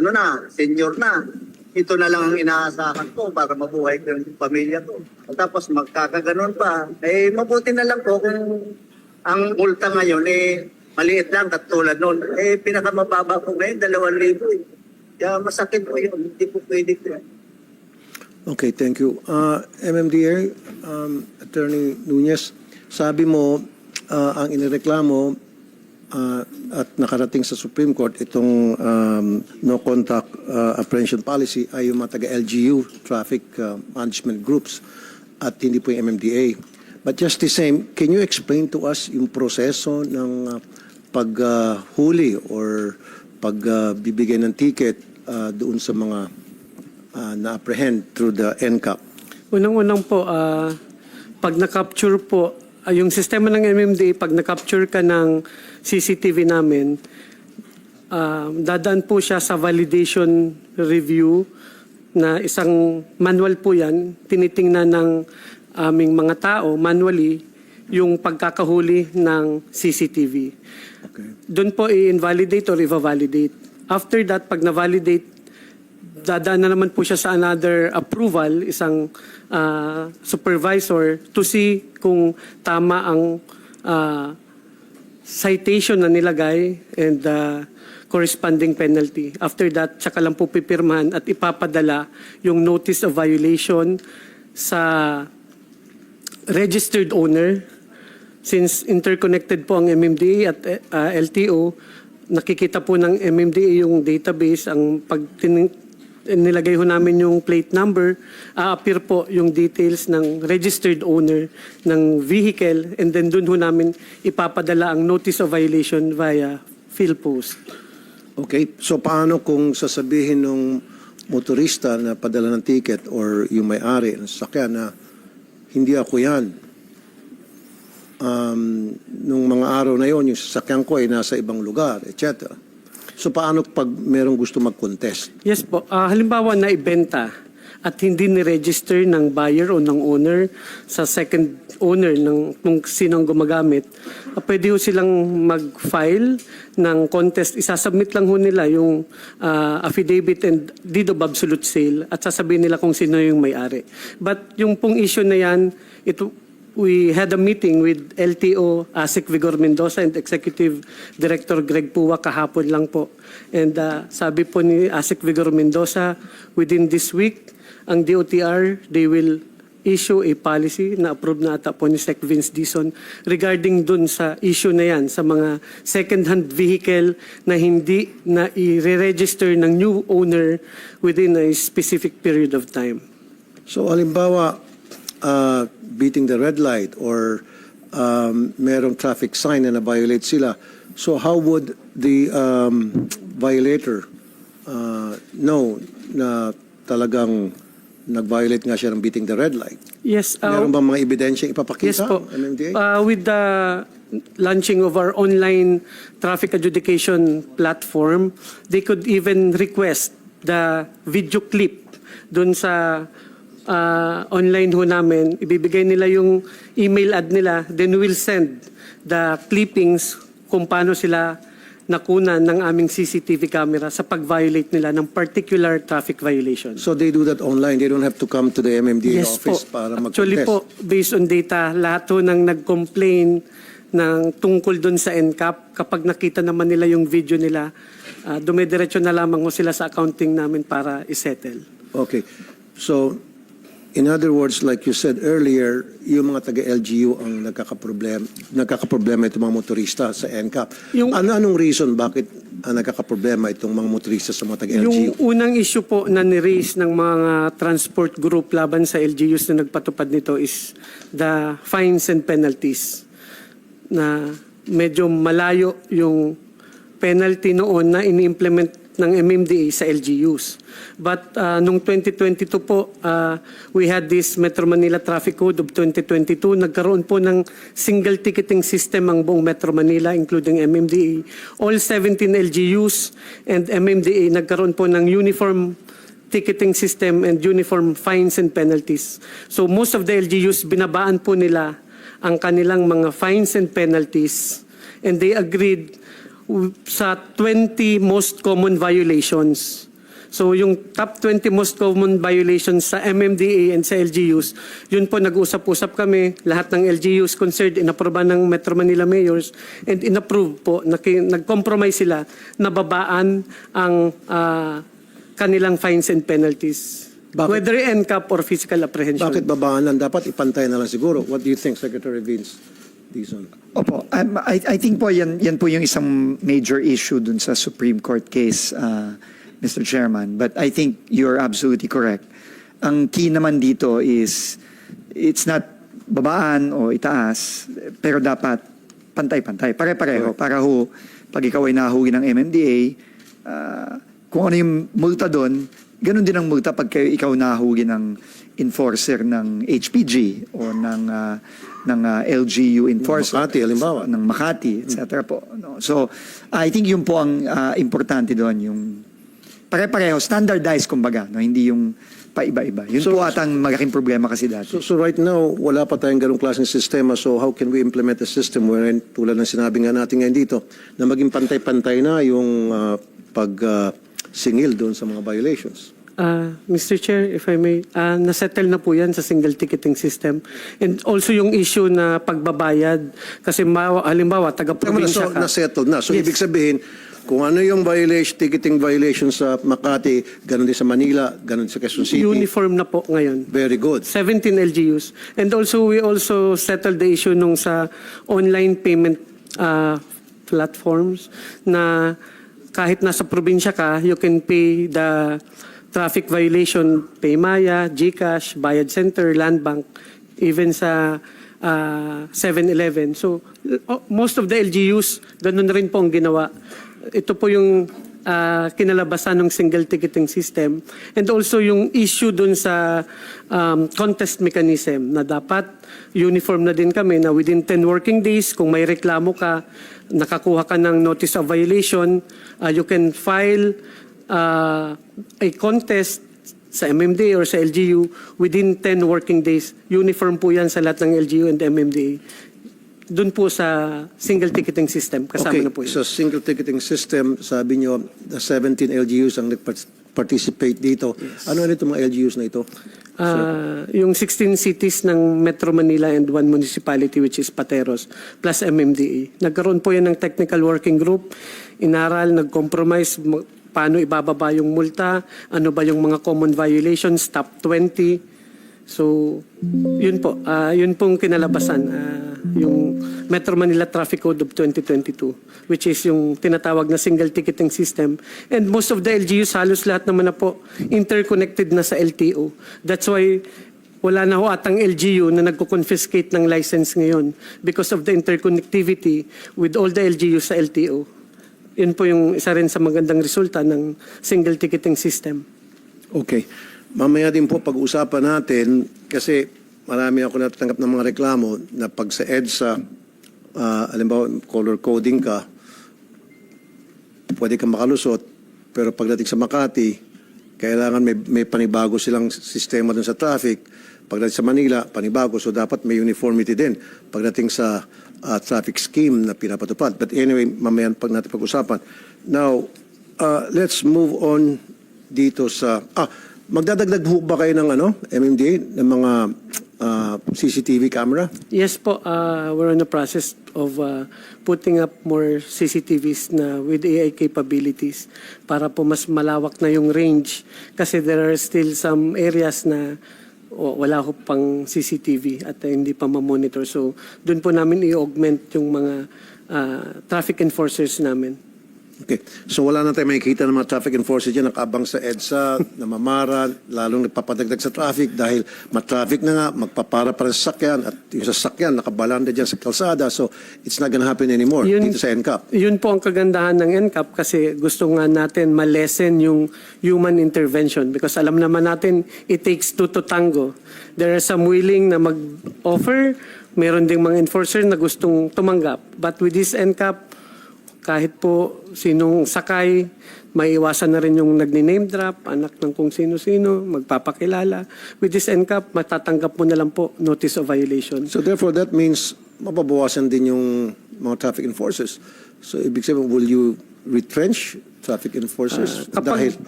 ano na, senior na. Ito na lang ang inaasahan ko para mabuhay ko yung pamilya ko. Tapos magkakaganon pa. Eh, mabuti na lang po kung ang multa ngayon eh maliit lang katulad noon. Eh, pinakamababa po ngayon, dalawang libo eh. Kaya masakit po yun. Hindi po pwede po. Okay, thank you. Uh, MMDA, um, Attorney Nunez, sabi mo uh, ang inireklamo uh, at nakarating sa Supreme Court itong um, no contact uh, apprehension policy ay yung mga taga-LGU, traffic uh, management groups, at hindi po yung MMDA. But just the same, can you explain to us yung proseso ng uh, paghuli or pagbibigay ng ticket uh, doon sa mga uh, na-apprehend through the NCAP? Unang-unang po, ah, pag na-capture po, ah, yung sistema ng MMDA, pag na-capture ka ng CCTV namin, ah, dadaan po siya sa validation review na isang manual po yan, tinitingnan ng aming mga tao manually yung pagkakahuli ng CCTV. Okay. Doon po i-invalidate or i-validate. After that, pag na-validate, dadaan na naman po siya sa another approval, isang ah, supervisor to see kung tama ang ah, citation na nilagay and the corresponding penalty. After that, tsaka lang po pipirmahan at ipapadala yung notice of violation sa registered owner since interconnected po ang MMDA at uh, LTO nakikita po ng MMDA yung database ang pag nilagay ho namin yung plate number a-appear po yung details ng registered owner ng vehicle and then dun ho namin ipapadala ang notice of violation via PhilPost. Okay, so paano kung sasabihin ng motorista na padala ng ticket or yung may-ari ng sasakyan na hindi ako yan. Um, nung mga araw na yon, yung sasakyan ko ay nasa ibang lugar, etc. So paano pag merong gusto mag-contest? Yes po. Ah, halimbawa na ibenta at hindi ni-register ng buyer o ng owner sa second owner ng kung sinong gumagamit, ah, pwede ho silang mag-file ng contest. Isasubmit lang ho nila yung ah, affidavit and deed of absolute sale at sasabihin nila kung sino yung may-ari. But yung pong issue na yan, ito, we had a meeting with LTO ASIC Vigor Mendoza and Executive Director Greg Puwa kahapon lang po. And uh, sabi po ni ASIC Vigor Mendoza, within this week, ang DOTR, they will issue a policy na approved na ata po ni Sec Vince Dison regarding dun sa issue na yan sa mga second-hand vehicle na hindi na i-register ng new owner within a specific period of time. So halimbawa, uh, beating the red light or um, merong traffic sign na na-violate sila. So how would the um, violator uh, know na talagang nag-violate nga siya ng beating the red light? Yes, uh, Meron bang mga ebidensya ipapakita? Yes po. MMDA? Uh, with the launching of our online traffic adjudication platform, they could even request the video clip dun sa uh, online ho namin. Ibibigay nila yung email ad nila, then we'll send the clippings kung paano sila nakunan ng aming CCTV camera sa pag-violate nila ng particular traffic violation. So they do that online. They don't have to come to the MMDA Yes po. office para mag Actually po, based on data, lahat po ng nag-complain ng tungkol doon sa NCAP, kapag nakita naman nila yung video nila, uh, dumediretso na lamang ho sila sa accounting namin para isettle. Okay. So, in other words, like you said earlier, yung mga taga-LGU ang nagkakaproblema, nagkakaproblema itong mga motorista sa NCAP. Yung- Ano-anong reason bakit ang nagkakaproblema itong mga motorista sa mga taga-LGU? Yung unang issue po na ni-raise ng mga transport group laban sa LGUs na nagpatupad nito is the fines and penalties na medyo malayo yung penalty noon na ini-implement ng MMDA sa LGUs. But uh, nung 2022 po, uh, we had this Metro Manila Traffic Code of 2022. Nagkaroon po ng single ticketing system ang buong Metro Manila, including MMDA. All 17 LGUs and MMDA nagkaroon po ng uniform ticketing system and uniform fines and penalties. So most of the LGUs, binabaan po nila ang kanilang mga fines and penalties and they agreed sa 20 most common violations So yung top 20 most common violations sa MMDA and sa LGUs, yun po nag-usap-usap kami, lahat ng LGUs concerned, inaproba ng Metro Manila mayors, and inapprove po, nag-compromise sila na babaan ang ah, kanilang fines and penalties. Bakit? Whether NCAP or physical apprehension. Bakit babaan lang? Dapat ipantay na lang siguro. What do you think, Secretary Vince Dizon? Opo, um, I, I think po yan, yan po yung isang major issue dun sa Supreme Court case, uh, Mr. Chairman. But I think you're absolutely correct. Ang key naman dito is, it's not babaan o itaas, pero dapat pantay-pantay, pare-pareho. Para ho, pag ikaw ay nahuli ng MMDA, uh, kung ano yung multa doon, ganun din ang multa pag kayo, ikaw nahuli ng enforcer ng HPG o ng ah, ng ah, LGU enforcer Makati, halimbawa. ng Makati etc. po no? so I think yun po ang ah, importante doon yung pare-pareho standardized kumbaga no hindi yung paiba-iba yun So- po atang malaking problema kasi dati So, so right now, wala pa tayong ganong klaseng sistema. So how can we implement a system wherein, tulad ng sinabi nga natin ngayon dito, na maging pantay-pantay na yung ah, pag ah, singil doon sa mga violations? Ah, Mr. Chair, if I may, ah, nasettle na po yan sa single ticketing system. And also yung issue na pagbabayad. Kasi ma- halimbawa, taga-probinsya so ka. na-settled na. So Yes. ibig sabihin, kung ano yung violation, ticketing violation sa Makati, ganun din sa Manila, ganun sa Quezon City. Uniform na po ngayon. Very good. 17 LGUs. And also, we also settled the issue nung sa online payment ah, platforms na kahit nasa probinsya ka, you can pay the traffic violation, Paymaya, GCash, Bayad Center, Land Bank, even sa ah, 7-Eleven. So, uh, most of the LGUs, ganun rin po ang ginawa. Ito po yung ah, kinalabasan ng single ticketing system and also yung issue dun sa um, contest mechanism na dapat uniform na din kami na within 10 working days kung may reklamo ka nakakuha ka ng notice of violation ah, you can file ah, a contest sa MMDA or sa LGU within 10 working days uniform po yan sa lahat ng LGU and MMDA dun po sa single ticketing system kasama okay, na po yun. sa single ticketing system, sabi nyo, the 17 LGUs ang nag-participate dito. Ano na itong mga LGUs na ito? Ah, yung 16 cities ng Metro Manila and one municipality which is Pateros plus MMDA. Nagkaroon po yan ng technical working group, inaral, nag-compromise paano ibababa yung multa, ano ba yung mga common violations, top 20. So, yun po, ah, yun pong kinalabasan, ah, yung Metro Manila Traffic Code of 2022, which is yung tinatawag na single ticketing system. And most of the LGUs, halos lahat naman na po, interconnected na sa LTO. That's why wala na ho atang LGU na nagko-confiscate ng license ngayon because of the interconnectivity with all the LGUs sa LTO. Yun po yung isa rin sa magandang resulta ng single ticketing system. Okay. Mamaya din po pag-usapan natin kasi marami ako natatanggap ng mga reklamo na pag sa EDSA, uh, alimbawa color coding ka, pwede kang makalusot, pero pagdating sa Makati, kailangan may, may panibago silang sistema dun sa traffic. Pagdating sa Manila, panibago. So dapat may uniformity din pagdating sa uh, traffic scheme na pinapatupad. But anyway, mamaya pag natin pag-usapan. Now, uh, let's move on dito sa... Ah, magdadagdag ho ba kayo ng ano, MMDA, ng mga uh, CCTV camera? Yes po, uh, we're in the process of uh, putting up more CCTVs na with AI capabilities para po mas malawak na yung range kasi there are still some areas na wala ko pang CCTV at uh, hindi pa ma-monitor. So doon po namin i-augment yung mga uh, traffic enforcers namin. Okay. So wala na tayo makikita ng mga traffic enforcers dyan nakabang sa EDSA, namamara, lalong nagpapadagdag sa traffic dahil matraffic na nga, magpapara pa rin sa sakyan at yung sasakyan nakabalanda dyan sa kalsada. So it's not gonna happen anymore dito sa NCAP. Yun po ang kagandahan ng NCAP kasi gusto nga natin malesen yung human intervention because alam naman natin it takes two to tango. There are some willing na mag-offer, meron ding mga enforcer na gustong tumanggap. But with this NCAP, kahit po sinong sakay, maiwasan na rin yung nagni-name drop, anak ng kung sino-sino, magpapakilala. With this NCAP, matatanggap mo na lang po notice of violation. So therefore that means mababawasan din yung mga traffic enforcers. So ibig sabihin, will you retrench traffic enforcers? Ah, kapag, dahil